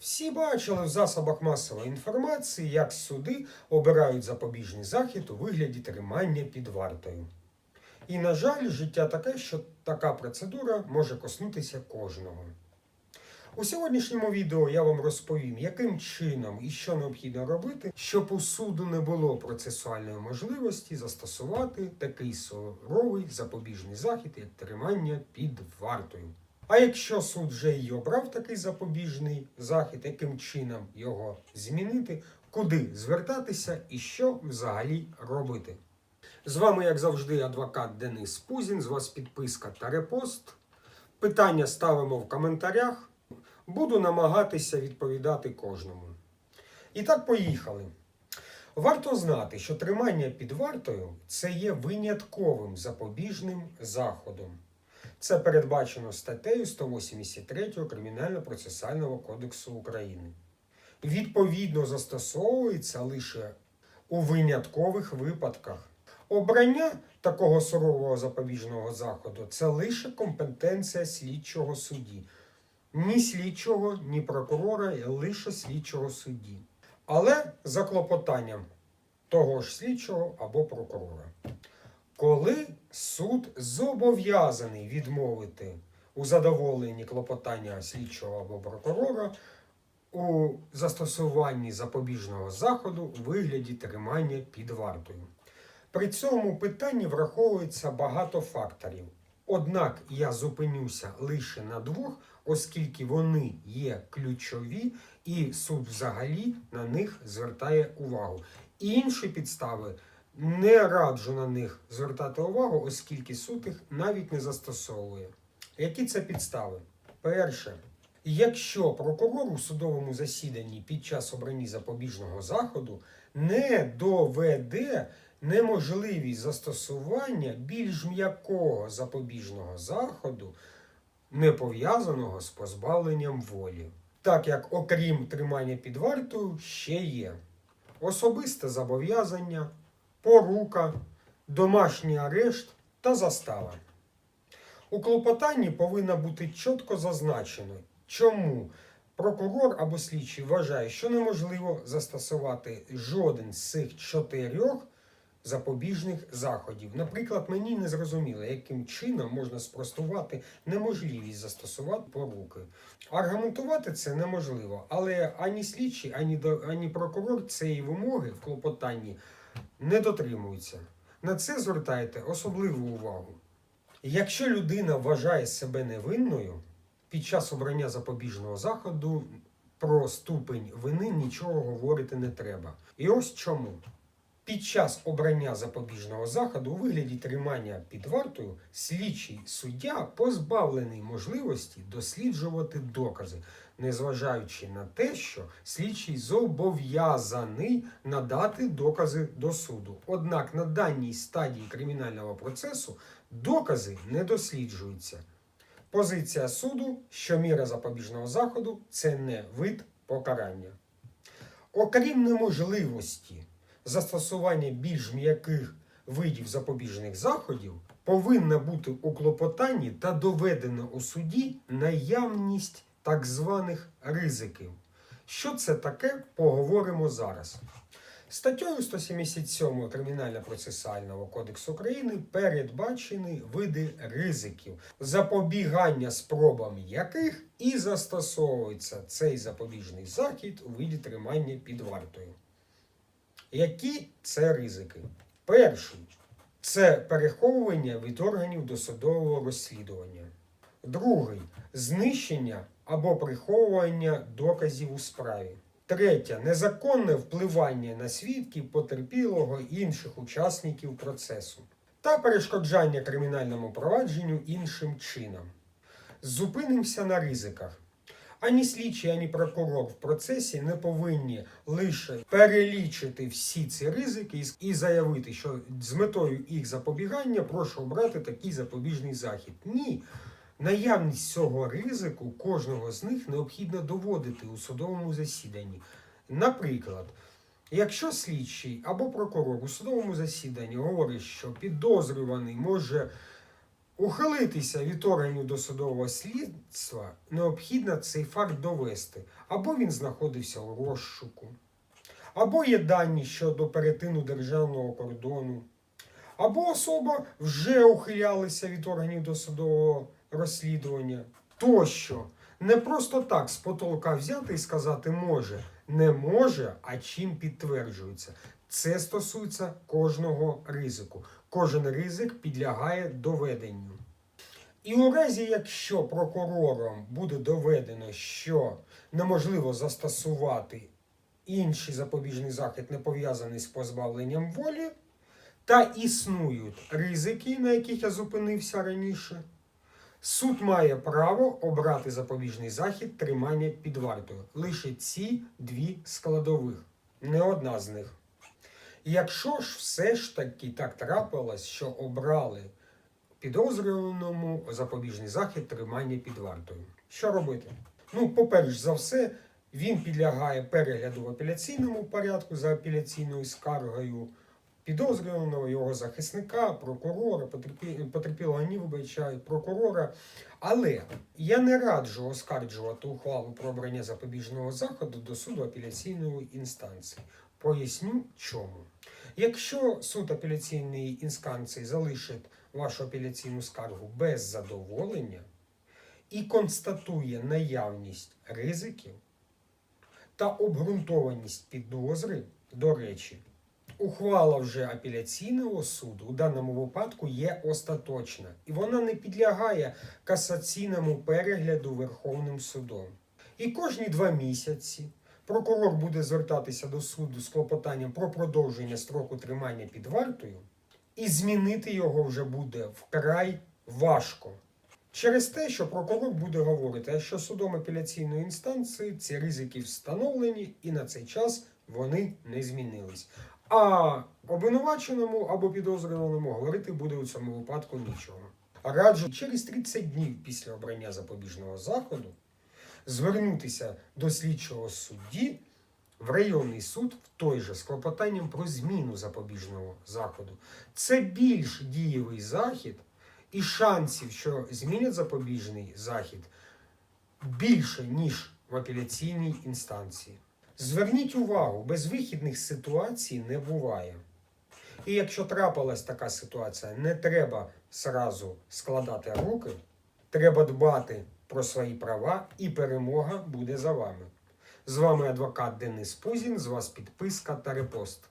Всі бачили в засобах масової інформації, як суди обирають запобіжний захід у вигляді тримання під вартою. І, на жаль, життя таке, що така процедура може коснутися кожного. У сьогоднішньому відео я вам розповім, яким чином і що необхідно робити, щоб у суду не було процесуальної можливості застосувати такий суровий запобіжний захід, як тримання під вартою. А якщо суд вже й обрав такий запобіжний захід, яким чином його змінити, куди звертатися і що взагалі робити? З вами, як завжди, адвокат Денис Пузін. З вас підписка та репост. Питання ставимо в коментарях. Буду намагатися відповідати кожному. І так, поїхали. Варто знати, що тримання під вартою це є винятковим запобіжним заходом. Це передбачено статтею 183 Кримінально-процесуального кодексу України. Відповідно застосовується лише у виняткових випадках. Обрання такого сурового запобіжного заходу це лише компетенція слідчого судді. Ні слідчого, ні прокурора, лише слідчого судді. Але за клопотанням того ж слідчого або прокурора. Коли суд зобов'язаний відмовити у задоволенні клопотання слідчого або прокурора у застосуванні запобіжного заходу у вигляді тримання під вартою. При цьому питанні враховується багато факторів. Однак я зупинюся лише на двох, оскільки вони є ключові, і суд взагалі на них звертає увагу. Інші підстави не раджу на них звертати увагу, оскільки суд їх навіть не застосовує. Які це підстави? Перше, якщо прокурор у судовому засіданні під час обрані запобіжного заходу не доведе неможливість застосування більш м'якого запобіжного заходу, не пов'язаного з позбавленням волі. Так як, окрім тримання під вартою, ще є особисте зобов'язання, порука, домашній арешт та застава. У клопотанні повинно бути чітко зазначено, чому прокурор або слідчий вважає, що неможливо застосувати жоден з цих чотирьох запобіжних заходів. Наприклад, мені не зрозуміло, яким чином можна спростувати неможливість застосувати поруки. Аргументувати це неможливо, але ані слідчий, ані прокурор цієї вимоги в клопотанні не дотримуються. На це звертайте особливу увагу. Якщо людина вважає себе невинною, під час обрання запобіжного заходу про ступень вини нічого говорити не треба. І ось чому. Під час обрання запобіжного заходу у вигляді тримання під вартою слідчий суддя позбавлений можливості досліджувати докази, незважаючи на те, що слідчий зобов'язаний надати докази до суду. Однак на даній стадії кримінального процесу докази не досліджуються. Позиція суду, що міра запобіжного заходу це не вид покарання. Окрім неможливості застосування більш м'яких видів запобіжних заходів, повинна бути у клопотанні та доведена у суді наявність так званих ризиків. Що це таке, поговоримо зараз. Статтею 177 Кримінально-процесуального кодексу України передбачені види ризиків, запобігання спробам яких і застосовується цей запобіжний захід у виді тримання під вартою. Які це ризики? Перший це переховування від органів досудового розслідування. Другий знищення або приховування доказів у справі. Третє незаконне впливання на свідків, потерпілого і інших учасників процесу. Та перешкоджання кримінальному провадженню іншим чином. Зупинимося на ризиках. Ані слідчий, ані прокурор в процесі не повинні лише перелічити всі ці ризики і заявити, що з метою їх запобігання прошу обрати такий запобіжний захід. Ні. Наявність цього ризику кожного з них необхідно доводити у судовому засіданні. Наприклад, якщо слідчий або прокурор у судовому засіданні говорить, що підозрюваний може Ухилитися від органів досудового слідства необхідно цей факт довести, або він знаходився у розшуку, або є дані щодо перетину державного кордону, або особа вже ухилялася від органів досудового розслідування. Тощо не просто так з потолка взяти і сказати може, не може, а чим підтверджується. Це стосується кожного ризику. Кожен ризик підлягає доведенню. І у разі, якщо прокурором буде доведено, що неможливо застосувати інший запобіжний захід, не пов'язаний з позбавленням волі, та існують ризики, на яких я зупинився раніше, суд має право обрати запобіжний захід тримання під вартою. Лише ці дві складових, не одна з них. Якщо ж все ж таки так трапилось, що обрали підозрюваному запобіжний захід тримання під вартою. Що робити? Ну, поперш за все, він підлягає перегляду в апеляційному порядку за апеляційною скаргою підозрюваного, його захисника, прокурора, потерпілого ні, вибачаю, прокурора. Але я не раджу оскаржувати ухвалу про обрання запобіжного заходу до суду апеляційної інстанції. Поясню чому. Якщо суд апеляційної інстанції залишить вашу апеляційну скаргу без задоволення і констатує наявність ризиків та обґрунтованість підозри, до речі, ухвала вже апеляційного суду у даному випадку є остаточна, і вона не підлягає касаційному перегляду Верховним судом. І кожні два місяці прокурор буде звертатися до суду з клопотанням про продовження строку тримання під вартою, і змінити його вже буде вкрай важко. Через те, що прокурор буде говорити, що судом апеляційної інстанції ці ризики встановлені, і на цей час вони не змінились. А обвинуваченому або підозрюваному говорити буде у цьому випадку нічого. Раджу через 30 днів після обрання запобіжного заходу звернутися до слідчого судді в районний суд в той же з клопотанням про зміну запобіжного заходу. Це більш дієвий захід, і шансів, що змінять запобіжний захід, більше, ніж в апеляційній інстанції. Зверніть увагу, безвихідних ситуацій не буває. І якщо трапилась така ситуація, не треба сразу складати руки, треба дбати про свої права, і перемога буде за вами. З вами адвокат Денис Пузін, з вас підписка та репост.